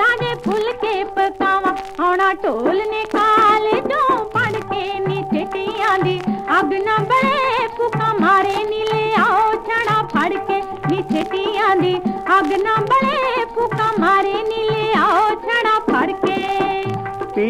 ਆਲੂ ਗੋਭੀ ਨੀ ਬਣਾਵਾਂ ਆਉਣਾ ਢੋਲ ਨੇ ਕਾਲ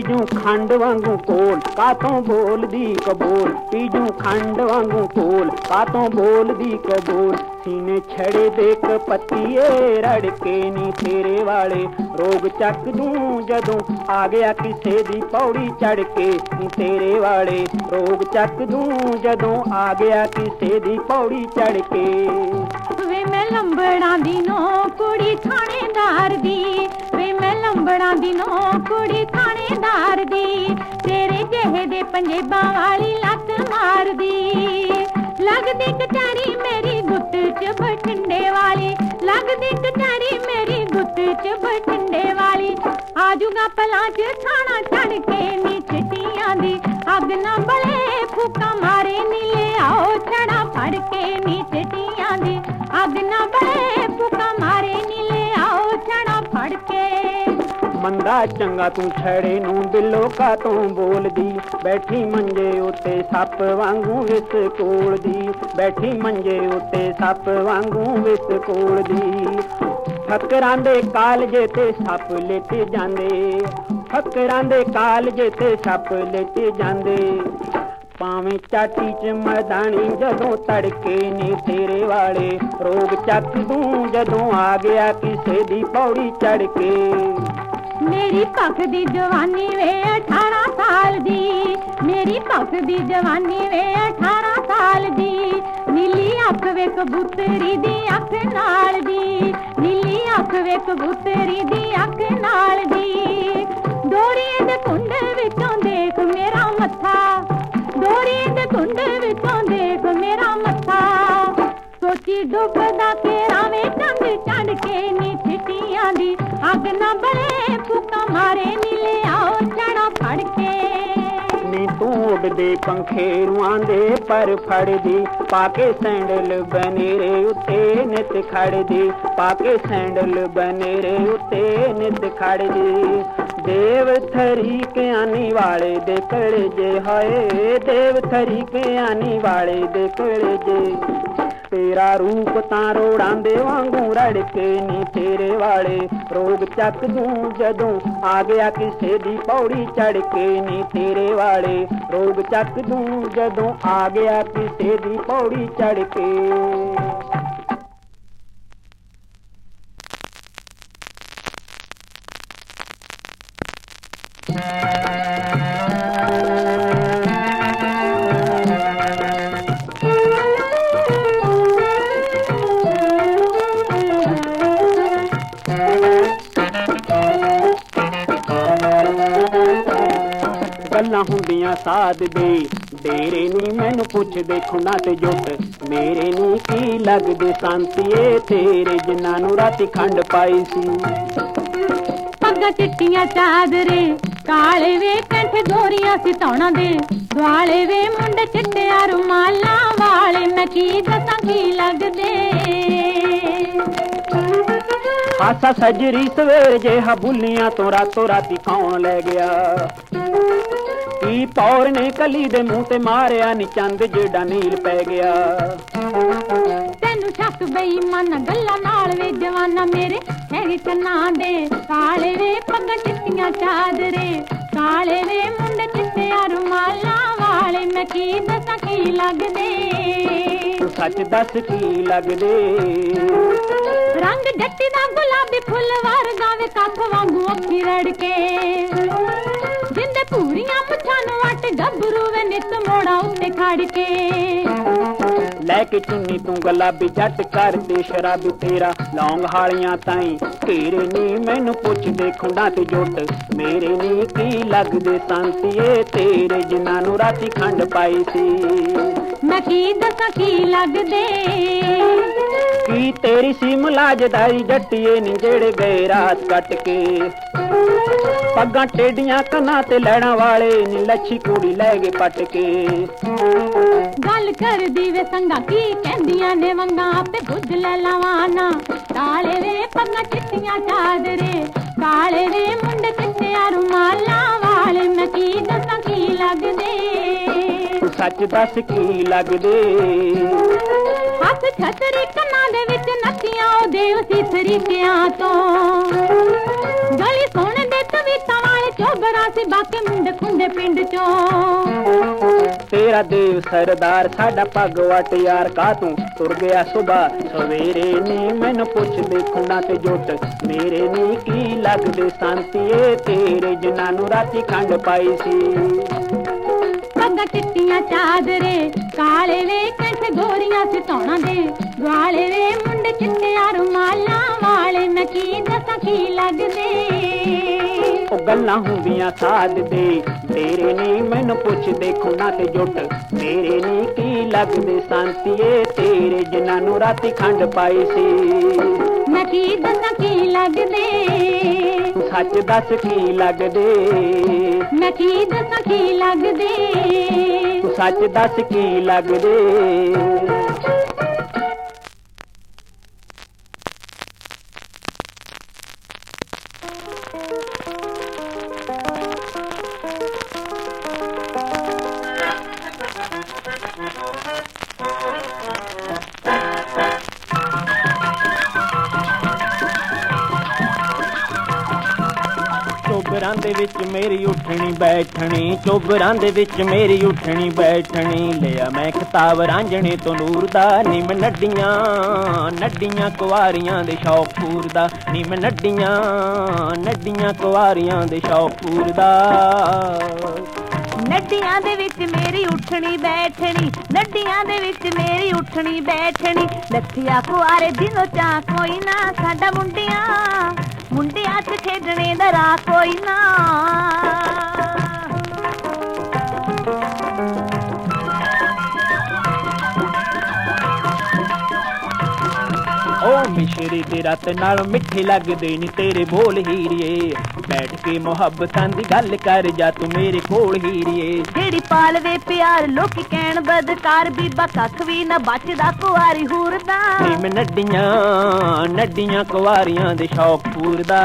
ਪੀਜੂ ਖੰਡ ਵਾਂਗੂ ਕੋਲ, ਕਾਤੋਂ ਬੋਲਦੀ ਕਬੂਲ? ਪੀਜੂ ਖੰਡ ਵਾਂਗੂ ਕੋਲ, ਕਾਤੋਂ ਬੋਲਦੀ ਕਬੂਲ? ਸੀਨੇ ਛੜੇ ਦੇਖ ਪੱਤੀਏ ਰੜ ਕੇ ਨੀ ਤੇਰੇ ਵਾਲੇ। ਰੋਗ ਚੱਕ ਦੂੰ ਜਦੋਂ ਆ ਗਿਆ ਕਿਸੇ ਦੀ ਪੌੜੀ ਚੜ ਕੇ ਨੀ ਤੇਰੇ ਵਾਲੇ। ਰੋਗ ਚੱਕ ਦੂੰ ਜਦੋਂ ਆ ਗਿਆ ਕਿਸੇ ਦੀ ਪੌੜੀ ਚੜ ਕੇ ਵੇ ਮੈਂ ਲੰਬੜਾਂ ਦੀ ਨੋ ਕੁੜੀ ਥਾਣੇਦਾਰ ਦੀ। ਲੰਬੜਾਂ ਦੀ ਨੋ ਕੁੜੀ ਥਾਣੇਦਾਰ ਦੀ ਤੇਰੇ ਜਿਹੇ ਦੇ ਪੰਜੇਬਾਂ ਵਾਲੀ ਲੱਤ ਮਾਰਦੀ। ਲੱਗਦੀ ਕਚਾਰੀ ਮੇਰੀ ਗੁੱਤ 'ਚ ਬਠਿੰਡੇ ਵਾਲੀ, ਲੱਗਦੀ ਕਚਾਰੀ ਮੇਰੀ ਗੁੱਤ 'ਚ ਬਠਿੰਡੇ ਵਾਲੀ। ਆਜੂਗਾ ਪਲਾਂ 'ਚ ਥਾਣਾ ਚੜ ਕੇ ਨੀ ਚਿੱਟੀਆਂ ਦੀ, ਅੱਗ ਨਾ ਬਲੇ, ਫੂਕਾ ਮਾਰੇ ਨੀ ਲਿਆਓ ਛੜਾ ਫੜ ਕੇ ਨੀ ਚਿੱਟੀਆਂ ਦੀ। ਅੱਗ ਨਾ ਬਲੇ, ਫੂਕਾ ਮੰਦਾ ਚੰਗਾ ਤੂੰ ਛੜੇ ਨੂੰ ਬਿੱਲੋ ਕਾ ਤੋਂ ਬੋਲਦੀ। ਬੈਠੀ ਮੰਜੇ ਉੱਤੇ ਸੱਪ ਵਾਂਗੂ ਵਿਸ ਕੋਲਦੀ। ਬੈਠੀ ਮੰਜੇ ਉੱਤੇ ਸੱਪ ਵਾਂਗੂ ਵਿਸ ਕੋਲਦੀ। ਫਕਰਾਂ ਦੇ ਕਾਲਜੇ ਤੇ ਸੱਪ ਲੇਟੇ ਜਾਂਦੇ। ਫਕਰਾਂ ਦੇ ਕਾਲਜੇ ਤੇ ਸੱਪ ਲੇਟੇ ਜਾਂਦੇ। ਪਾਵੇਂ ਚਾਟੀ ਚ ਮਰਦਾਨੀ ਜਦੋਂ ਤੜਕੇ ਨੇ ਤੇਰੇ ਵਾਲੇ। ਰੋਗ ਚੱਕ ਦੂੰ ਜਦੋਂ ਆ ਗਿਆ ਕਿਸੇ ਦੀ ਪੌੜੀ ਚੜ ਕੇ। ਮੇਰੀ ਭਖ ਦੀ ਜਵਾਨੀ ਵੇ 18 ਸਾਲ ਦੀ, ਮੇਰੀ ਪੱਖ ਦੀ ਜਵਾਨੀ ਵੇ 18 ਸਾਲ ਦੀ, ਨੀਲੀ ਅੱਖ ਵੇ ਕਬੂਤਰੀ ਦੀ ਅੱਖ ਨਾਲ ਦੀ, ਨੀਲੀ ਅੱਖ ਵੇ ਕਬੂਤਰੀ ਦੀ ਅੱਖ ਨਾਲ ਦੀ। ਡੋਰੀਏ ਦੇ ਕੁੰਡ ਵਿੱਚੋਂ ਦੇਖ ਮੇਰਾ ਮੱਥਾ, ਡੋਰੀਏ ਦੇ ਕੁੰਡ ਵਿੱਚੋਂ ਦੇਖ ਮੇਰਾ ਮੱਥਾ। ਸੋਚੀ ਡੁੱਬਦਾ ਕੇਰਾਵੇਂ ਚੰਦ ਚੜ ਕੇ ਨੀ ਤੂੰ ਪੰਖੇਰੂਆਂ ਦੇ ਪਰ ਫੜਦੀ, ਪਾ ਕੇ ਸੈਂਡਲ ਬਨੇਰੇ ਉੱਤੇ ਨਿਤ ਖੜਦੀ, ਪਾ ਕੇ ਸੈਂਡਲ ਬਨੇਰੇ ਉੱਤੇ ਨਿਤ ਖੜਦੀ। ਦੇਵ ਥਰੀ ਕਿਆਨੀ ਵਾਲੇ ਦੇ ਕਲਜੇ ਹਾਏ, ਦੇਵ ਥਰੀ ਕਿਆਨੀ ਵਾਲੇ ਦੇ ਕਲਜੇ। ਤੇਰਾ ਰੂਪ ਤਾਂ ਰੋੜਾਂ ਦੇ ਵਾਂਗੂ ਰੜ ਕੇ ਨੀ ਤੇਰੇ ਵਾਲੇ। ਰੋਗ ਚੱਕ ਦੂੰ ਜਦੋਂ ਆ ਗਿਆ ਕਿਸੇ ਦੀ ਪੌੜੀ ਚੜ ਕੇ ਨੀ ਤੇਰੇ ਵਾਲੇ। ਰੋਗ ਚੱਕ ਦੂੰ ਜਦੋਂ ਆ ਗਿਆ ਕਿਸੇ ਦੀ ਪੌੜੀ ਚੜ ਕੇ। ਗੱਲਾਂ ਹੁੰਦੀਆਂ ਸਾਧ ਦੇ ਡੇਰੇ ਨੀ ਮੈਨੂੰ ਪੁੱਛਦੇ ਖੁਨਾ ਤੇ ਜੁੱਟ। ਮੇਰੇ ਨੀ ਕੀ ਲੱਗਦੇ ਸੰਤੀਏ ਤੇਰੇ ਜਿਨ੍ਹਾਂ ਨੂੰ ਰਾਤੀ ਖੰਡ ਪਾਈ ਸੀ। ਪੱਗਾਂ ਚਿੱਟੀਆਂ ਚਾਦਰੇ ਕਾਲੇ ਵੇ ਕੰਠ ਗੋਰੀਆਂ ਸਿਤਾਉਣਾ ਦੇ। ਦੁਆਲੇ ਵੇ ਮੁੰਡੇ ਚਿੱਟਿਆ ਰੁਮਾਲਾਂ ਵਾਲੇ ਮੈਂ ਕੀ ਦੱਸਾਂ ਕੀ ਲੱਗਦੇ। ਹਾਸਾ ਸਜਰੀ ਸਵੇਰ ਜਿਹਾ ਬੁੱਲੀਆਂ ਤੋਂ ਰਾਤੋਂ ਰਾਤੀ ਕੌਣ ਲੈ ਗਿਆ। ਕੀ ਪੌਰ ਨੇ ਕਲੀ ਦੇ ਮੂੰਹ ਤੇ ਮਾਰਿਆ ਨੀ ਚੰਦ ਜਿਹੜਾ ਨੀਲ ਪੈ ਗਿਆ। ਤੈਨੂੰ ਸ਼ੱਕ ਬੇਈਮਾਨ ਗੱਲਾਂ ਨਾਲ ਵੇ ਜਵਾਨਾ ਮੇਰੇ ਹੈਗੇ ਕੰਨਾਂ ਦੇ। ਕਾਲੇ ਵੇ ਪੱਗਾਂ ਚਿੱਟੀਆਂ ਚਾਦਰੇ ਕਾਲੇ ਵੇ ਮੁੰਡੇ ਚਿੱਟਿਆ ਰੁਮਾਲਾਂ ਵਾਲੇ ਮੈਂ ਕੀ ਦੱਸਾਂ ਕੀ ਲੱਗਦੇ? ਤੂੰ ਸੱਚ ਦੱਸ ਕੀ ਲੱਗਦੇ? ਰੰਗ ਜੱਟੀ ਦਾ ਗੁਲਾਬੀ ਫੁੱਲ ਵਰਗਾ ਵੇ ਕੱਖ ਵਾਂਗੂ ਅੱਖੀ ਰੜ ਕੇ ਪੂਰੀਆਂ ਮੁੱਛਾਂ ਨੂੰ ਵੱਟ ਗੱਭਰੂ ਵੇ ਨਿਤ ਮੋੜਾ ਉੱਤੇ ਖੜ ਕੇ। ਲੈ ਕੇ ਚੁੰਨੀ ਤੂੰ ਗੁਲਾਬੀ ਜੱਟ ਕਰਦੇ ਸ਼ਰਾਬੀ ਤੇਰਾ ਲੌਂਗ ਹਾਲੀਆਂ ਤਾਈ। ਘੇਰੇ ਨੀ ਮੈਨੂੰ ਪੁੱਛਦੇ ਖੁੰਡਾਂ ਤੇ ਜੁੱਟ। ਮੇਰੇ ਨੀ ਕੀ ਲੱਗਦੇ ਸੰਤੀਏ ਤੇਰੇ ਜਿਨ੍ਹਾਂ ਨੂੰ ਰਾਤੀ ਖੰਡ ਪਾਈ ਸੀ। ਮੈਂ ਕੀ ਦੱਸਾਂ ਕੀ ਲੱਗਦੇ? ਕੀ ਤੇਰੀ ਸੀ ਮੁਲਾਜਦਾਰੀ ਜੱਟੀਏ ਨੀ ਜਿਹੜੇ ਗਏ ਰਾਤ ਕੱਟ ਕੇ? ਪੱਗਾਂ ਟੇਡੀਆਂ ਕੰਨਾਂ ਤੇ ਲੈਣਾ ਵਾਲੇ ਨੀ ਲੱਛੀ ਕੁੜੀ ਲੈ ਗਏ ਪੱਟ ਕੇ। ਗੱਲ ਕਰਦੀ ਵੇ ਸੰਗਾ, ਕੀ ਕਹਿੰਦੀਆਂ ਨੇ ਵੰਗਾ? ਆਪੇ ਗੁੱਜ ਲੈ ਲਵਾਨਾ ਕਾਲੇ ਵੇ ਪੱਗਾਂ ਚਿੱਟੀਆਂ ਚਾਦਰੇ ਕਾਲੇ ਵੇ ਮੁੰਡੇ ਚਿੱਟਿਆਂ ਰੁਮਾਲਾਂ ਵਾਲੇ। ਮੈਂ ਕੀ ਦੱਸਾਂ, ਕੀ ਲੱਗਦੇ? ਸੱਚ ਦੱਸ ਕੀ ਲੱਗਦੇ? ਹੱਥ ਛਤਰੀ ਕੰਨਾਂ ਦੇ ਵਿੱਚ ਨੱਤੀਆਂ ਉਹਦੇ ਉਸੇ ਤਰੀਕਿਆਂ ਤੋਂ। ਗਲੀ ਸੁਣ ਦੇ ਤਵੀਤਾਂ ਵਾਲੇ ਚੋਬਰਾਂ ਸੀ ਬਾਕੀ ਮੁੰਡੇ ਖੁੰਡੇ ਪਿੰਡ ਚੋਂ। ਤੇਰਾ ਦੇਵ ਸਰਦਾਰ ਸਾਡਾ ਪੱਗ ਵਟ ਯਾਰ ਕਾ ਤੂੰ ਤੁਰ ਗਿਆ ਸੁਬਾ ਸਵੇਰੇ ਨੀ ਮੈਨੂੰ ਪੁੱਛਦੇ ਖੁੰਨਾ ਤੇ ਜੁੱਟ। ਮੇਰੇ ਨੀ ਕੀ ਲੱਗਦੇ ਸੰਤੀਏ ਤੇਰੇ ਜਿਨ੍ਹਾਂ ਨੂੰ ਰਾਤੀ ਖੰਡ ਪਾਈ ਸੀ। ਪੱਗਾਂ ਚਿੱਟੀਆਂ ਚਾਦਰੇ ਕਾਲੇ ਵੇ ਕੰਠ ਗੋਰੀਆਂ ਸਿਤਾਉਣਾ ਦੇ ਗਾਲੇ ਵੇ ਮੁੰਡੇ ਚਿੱਟਿਆਂ ਰੁਮਾਲਾਂ ਵਾਲੇ ਮੈਂ ਕੀ ਦੱਸਾਂ ਕੀ ਲੱਗਦੇ? ਉਹ ਗੱਲਾਂ ਹੁੰਦੀਆਂ ਸਾਧ ਦੇ ਤੇਰੇ ਨੀ ਮੈਨੂੰ ਪੁੱਛਦੇ ਖੁੰਨਾ ਤੇ ਜੁੱਟ ਮੇਰੇ ਨੀ ਕੀ ਲੱਗਦੇ ਸੰਤੀਏ ਤੇਰੇ ਜਿਨ੍ਹਾਂ ਨੂੰ ਰਾਤੀ ਖੰਡ ਪਾਈ ਸੀ। ਮੈਂ ਕੀ ਦੱਸਾਂ ਕੀ ਲੱਗਦੇ? ਸੱਚ ਦੱਸ ਕੀ ਲੱਗਦੇ? ਮੈਂ ਕੀ ਦੱਸਾਂ ਕੀ ਲੱਗਦੇ? ਤੂੰ ਸੱਚ ਦੱਸ ਕੀ ਲੱਗਦੇ? ਚੋਬਰਾਂ ਦੇ ਵਿੱਚ ਮੇਰੀ ਉੱਠਣੀ ਬੈਠਣੀ, ਚੋਬਰਾਂ ਦੇ ਵਿੱਚ ਮੇਰੀ ਉੱਠਣੀ ਬੈਠਣੀ। ਲਿਆ ਮੈਂ ਖਿਤਾਬ ਰਾਂਝਣੇ ਤੋਂ ਨੂਰ ਦਾ ਨੀ ਨੱਡੀਆਂ ਨੱਡੀਆਂ ਕੁਵਾਰੀਆਂ ਦੇ ਸ਼ੌਕ ਪੂਰਦਾ ਨੀ ਮੈਂ ਨੱਡੀਆਂ ਨੱਡੀਆਂ ਕੁਵਾਰੀਆਂ ਦੇ ਸ਼ੌਕ ਪੂਰਦਾ ਨੱਡੀਆਂ ਦੇ ਵਿੱਚ ਮੇਰੀ ਉੱਠਣੀ ਬੈਠਣੀ, ਨੱਡੀਆਂ ਦੇ ਵਿੱਚ ਮੇਰੀ ਉੱਠਣੀ ਬੈਠਣੀ। ਲੱਥਿਆ ਕੁਆਰੇ ਦਿਨੋਂ ਚਾ ਕੋਈ ਨਾ, ਸਾਡਾ ਮੁੰਡਿਆਂ। ਮੁੰਡਿਆਂ 'ਚ ਖੇਡਣੇ ਦਾ ਰਾਹ ਕੋਈ ਨਾ। ਓ ਮਿਸ਼ਰੀ ਦੇ ਰਤ ਨਾਲ ਮਿੱਠੇ ਲੱਗਦੇ ਨੀ ਤੇਰੇ ਬੋਲ ਹੀਰੀਏ। ਬੈਠ ਕੇ ਮੁਹੱਬਤਾਂ ਦੀ ਗੱਲ ਕਰ ਜਾ ਤੂੰ ਮੇਰੇ ਕੋਲ ਹੀਰੀਏ। ਜਿਹੜੀ ਪਾਲਵੇ ਪਿਆਰ ਲੋਕੀ ਕਹਿਣ ਬਦਕਾਰ ਬੀਬਾ ਕੱਖ ਵੀ ਨਾ ਬਚਦਾ ਕੁਆਰੀ ਹੂਰਦਾ। ਨੀ ਮੈਂ ਨੱਡੀਆਂ ਨੱਡੀਆਂ ਕੁਵਾਰੀਆਂ ਦੇ ਸ਼ੌਕ ਪੂਰਦਾ।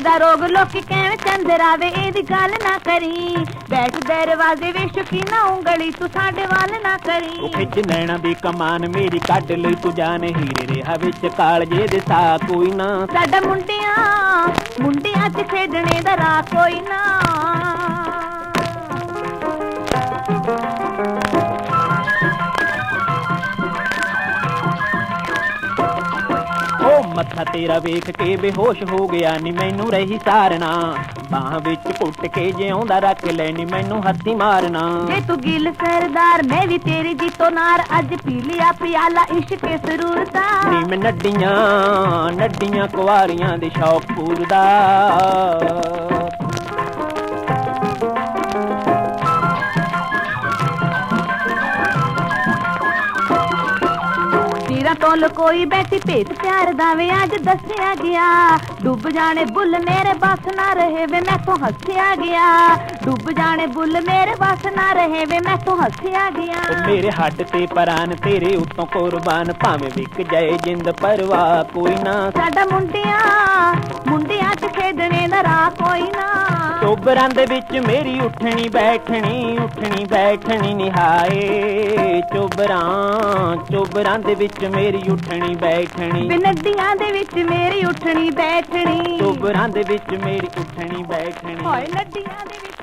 ਦਾ ਰੋਗ ਲੋਕੀ ਕਹਿਣ ਚੰਦਰਾਵੇ ਇਹਦੀ ਗੱਲ ਨਾ ਕਰੀ। ਬੈਠ ਦਰਵਾਜ਼ੇ ਵੇ ਸ਼ੁਕੀਨਾ ਉਂਗਲੀ ਤੂੰ ਸਾਡੇ ਵੱਲ ਨਾ ਉਹ ਕਰੀ ਖਿੱਚ ਨੈਣਾ ਦੀ ਕਮਾਨ ਮੇਰੀ ਕੱਢ ਲਈ ਤੂੰ ਜਾਨ ਹੀਰੇ ਰਿਹਾ ਵਿੱਚ ਕਾਲਜੇ ਦੇ ਸਾ ਕੋਈ ਨਾ। ਸਾਡਾ ਮੁੰਡਿਆਂ ਮੁੰਡਿਆਂ 'ਚ ਖੇਡਣੇ ਦਾ ਰਾਹ ਕੋਈ ਨਾ। ਮੱਥਾ ਤੇਰਾ ਵੇਖ ਕੇ ਬੇਹੋਸ਼ ਹੋ ਗਿਆ। ਨੀ ਮੈਨੂੰ ਰਹੀ ਸਾਰਨਾ। ਬਾਹਾਂ ਵਿੱਚ ਘੁੱਟ ਕੇ ਜਿਉਂਦਾ ਰੱਖ ਲੈ ਨੀ ਮੈਨੂੰ ਹੱਥੀ ਮਾਰਨਾ। ਜੇ ਤੂੰ ਗਿਲ ਸਰਦਾਰ ਮੈਂ ਵੀ ਤੇਰੀ ਜੀਤੋ ਨਾਰ। ਅੱਜ ਪੀ ਲਿਆ ਪਿਆਲਾ ਇਸ਼ਕੇ ਸਰੂਰ ਦਾ। ਨੀ ਮੈਂ ਨੱਡੀਆਂ ਨੱਡੀਆਂ ਕੁਵਾਰੀਆਂ ਦੇ ਸ਼ੌਕ ਪੂਰਦਾ। ਤੀਰਾਂ ਤੋਂ ਲਕੋਈ ਬੈਠੀ ਭੇਤ ਪਿਆਰ ਦਾ ਵੇ ਅੱਜ ਦੱਸਿਆ ਗਿਆ। ਡੁੱਬ ਜਾਣੇ ਬੁੱਲ ਮੇਰੇ ਬਸ ਨਾ ਰਹੇ ਵੇ ਮੈਂ ਤੋਂ ਹੱਸਿਆ ਗਿਆ। ਡੁੱਬ ਜਾਣੇ ਬੁੱਲ ਮੇਰੇ ਬਸ ਨਾ ਰਹੇ ਵੇ ਮੈਂ ਤੋਂ ਹੱਸਿਆ ਗਿਆ। ਮੇਰੇ ਹੱਡ ਤੇ ਪਰਾਨ ਤੇਰੇ ਉੱਤੋਂ ਕੁਰਬਾਨ। ਭਾਵੇਂ ਵਿਕ ਜਾਏ ਜਿੰਦ ਪਰਵਾਹ ਕੋਈ ਨਾ ਸਾਡਾ ਮੁੰਡਿਆਂ ਮੁੰਡਿਆਂ 'ਚ ਖੇਡਣੇ ਦਾ ਰਾਹ ਕੋਈ ਨਾ। ਚੋਬਰਾਂ ਦੇ ਵਿੱਚ ਮੇਰੀ ਉੱਠਣੀ ਬੈਠਣੀ ਉੱਠਣੀ ਬੈਠਣੀ ਨਿਹਾਏ। ਚੋਬਰਾਂ ਚੋਬਰਾਂ ਦੇ ਵਿੱਚ ਮੇਰੀ ਉੱਠਣੀ ਬੈਠਣੀ। ਵੇ ਨੱਡੀਆਂ ਦੇ ਵਿੱਚ ਮੇਰੀ ਉੱਠਣੀ ਬੈਠਣੀ। ਚੋਬਰਾਂ ਦੇ ਵਿੱਚ ਮੇਰੀ ਉੱਠਣੀ ਬੈਠਣੀ। ਹੋਏ ਨੱਡੀਆਂ ਦੇ ਵਿੱਚ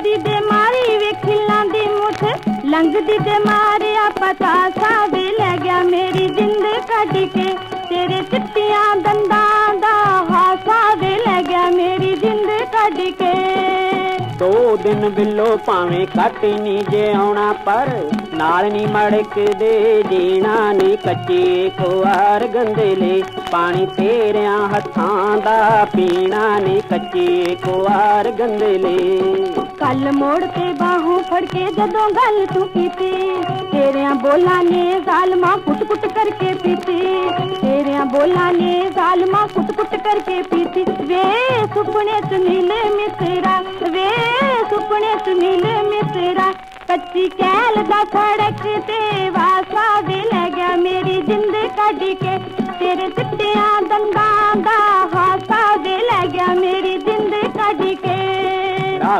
ਕੱਤ ਦੀ ਬਿਮਾਰੀ ਵੇਖਿਲਾਂ ਦੀ ਮੁੱਠ। ਲੰਘਦੀ ਤੇ ਮਾਰਿਆ ਪਤਾ ਸਾਵੇ ਲੈ ਗਿਆ ਮੇਰੀ ਜਿੰਦ ਕੱਢ ਕੇ। ਤੇਰੇ ਚਿੱਟੀਆਂ ਦੰਦਾਂ ਦਾ ਹਾਸਾ ਵੇ ਲੈ ਗਿਆ ਮੇਰੀ ਜਿੰਦ ਕੱਢ ਕੇ। ਦੋ ਦਿਨ ਬਿੱਲੋ ਭਾਵੇਂ ਕੱਟ ਨਹੀਂ ਜੇ ਆਉਣਾ, ਪਰ ਨਾਲ ਨਹੀਂ ਮੜਕਦੇ, ਜੀਣਾ ਨਹੀਂ ਕੱਚੇ ਕੁਆਰ ਗੰਦਲੇ। ਪਾਣੀ ਤੇਰਿਆਂ ਹੱਥਾਂ ਦਾ, ਪੀਣਾ ਨਹੀਂ ਕੱਚੇ ਕੁਆਰ ਗੰਦਲੇ। ਕੱਲ ਮੋੜ ਤੇ ਬਾਹੋਂ ਫੜ ਕੇ ਜਦੋਂ ਗੱਲ ਤੂੰ ਕੀਤੀ ਤੇਰਿਆਂ ਬੋਲਾਂ ਨੇ ਜ਼ਾਲਮਾਂ ਕੁੱਟ-ਕੁੱਟ ਕਰਕੇ ਪੀਤੀ। ਤੇਰਿਆਂ ਬੋਲਾਂ ਨੇ ਜ਼ਾਲਮਾਂ ਕੁੱਟ-ਕੁੱਟ ਕਰਕੇ ਪੀਤੀ। ਵੇ ਸੁਪਨੇ ਚ ਨੀਲੇ ਮਿਸਰਾ ਵੇ ਸੁਪਨੇ ਚ ਨੀਲੇ ਮਿਸਰਾ ਕੱਚੀ ਕੈਲ ਦਾ ਸੜਕ ਤੇ ਵਾਸਾ ਦੇ ਲੈ ਗਿਆ ਮੇਰੀ ਜਿੰਦ ਕੱਢ ਕੇ। ਤੇਰੇ ਚਿੱਟਿਆਂ ਦੰਦਾਂ ਦਾ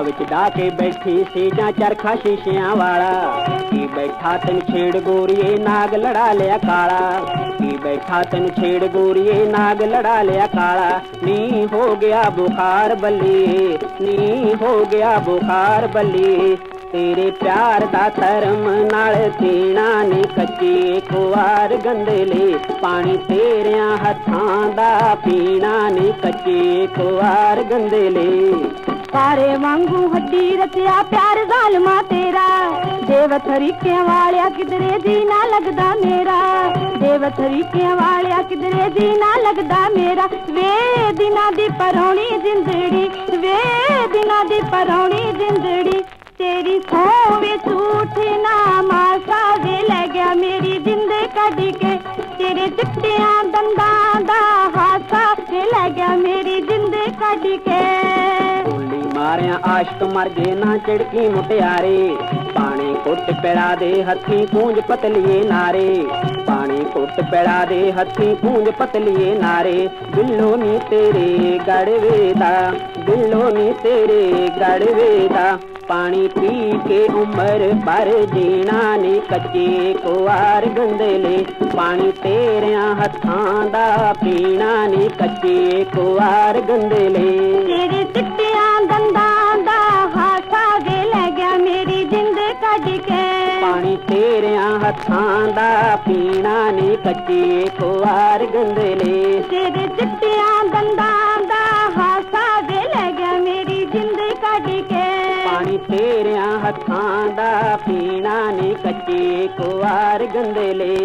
ਵਿੱਚ ਡਾ ਕੇ ਬੈਠੀ ਸੀ ਜਾਂ ਚਰਖਾ ਸ਼ੀਸ਼ਿਆਂ ਵਾਲਾ। ਕੀ ਬੈਠਾ ਤੈਨੂੰ ਛੇੜ ਗੋਰੀਏ, ਨਾਗ ਲੜਾ ਲਿਆ ਕਾਲਾ। ਕੀ ਬੈਠਾ ਤੈਨੂੰ ਛੇੜ ਗੋਰੀਏ, ਨਾਗ ਲੜਾ ਲਿਆ ਕਾਲਾ। ਨੀ ਹੋ ਗਿਆ ਬੁਖਾਰ ਬੱਲੀ, ਨੀ ਹੋ ਗਿਆ ਬੁਖਾਰ ਬੱਲੀ। ਤੇਰੇ ਪਿਆਰ ਦਾ ਧਰਮ ਨਾਲ ਪੀਣਾ ਨੀ ਕੱਚੀ ਖੁਆਰ ਗੰਦਲੇ ਪਾਣੀ ਤੇਰਿਆਂ ਹੱਥਾਂ ਦਾ ਪੀਣਾ ਨੀ ਕੱਚੀ ਖੁਆਰ ਗੰਦਲੇ। ਤਾਰੇ ਵਾਂਗੂ ਹੱਡੀ ਰਚਿਆ ਪਿਆਰ ਜ਼ਾਲਮਾ ਤੇਰਾ। ਦੇਵ ਤਰੀਕਿਆਂ ਵਾਲਿਆ ਕਿਧਰੇ ਜੀ ਨਾ ਲੱਗਦਾ ਮੇਰਾ। ਦੇਵ ਤਰੀਕਿਆਂ ਵਾਲਿਆ ਕਿਧਰੇ ਜੀ ਨਾ ਲੱਗਦਾ ਮੇਰਾ। ਵੇ ਦਿਨਾਂ ਦੀ ਪਰੌਣੀ ਜਿੰਦੜੀ, ਵੇ ਦਿਨਾਂ ਦੀ ਪਰੌਣੀ ਜਿੰਦੜੀ। ਤੇਰੀ ਸੋਵੇ ਝੂਠ ਨਾ ਮਾਸਾ ਵੇ ਲੈ ਗਿਆ ਮੇਰੀ ਜਿੰਦੇ ਕੱਢ ਕੇ। ਤੇਰੇ ਚਿੱਟਿਆਂ ਦੰਦਾਂ ਦਾ ਗੋਲੀ ਆਸ਼ਕ ਮਰ ਜੇ ਨਾ ਚੜਕੀ ਮੁਟਿਆਰੇ। ਪਾਣੀ ਕੁੱਟ ਪਿੜਾ ਦੇ ਹੱਥੀ ਪੂੰਜ ਪਤਲੀਏ ਨਾਰੇ। ਪਾਣੀ ਕੁੱਟ ਪਿੜਾ ਦੇ ਹੱਥੀ ਪੂੰਜ ਪਤਲੀਏ ਨਾਰੇ। ਬਿੱਲੋ ਨੀ ਤੇਰੇ ਗੜਵੇ ਦਾ ਬਿੱਲੋ ਨੀ ਤੇਰੇ ਗੜਵੇ ਦਾ ਪਾਣੀ ਪੀ ਕੇ ਉਮਰ ਭਰ ਜੀਣਾ ਨੀ ਕੱਚੇ ਕੁਆਰ ਗੰਦਲੇ। ਪਾਣੀ ਤੇਰਿਆਂ ਹੱਥਾਂ ਦਾ ਪੀਣਾ ਨੀ ਕੱਚੇ ਕੁਆਰ ਗੰਦਲੇ। ਤੇਰੇ ਤੇਰਿਆਂ ਹੱਥਾਂ ਦਾ ਪੀਣਾ ਨੀ ਕੱਚੇ ਕੁਆਰ ਗੰਦਲੇ ਤੇਰੇ ਚਿੱਟਿਆਂ ਦੰਦਾਂ ਦਾ ਹਾਸਾ ਵੇ ਲੈ ਗਿਆ ਮੇਰੀ ਜਿੰਦ ਕੱਢ ਕੇ। ਪਾਣੀ ਤੇਰਿਆਂ ਹੱਥਾਂ ਦਾ ਪੀਣਾ ਨੀ ਕੱਚੇ ਕੁਆਰ ਗੰਦਲੇ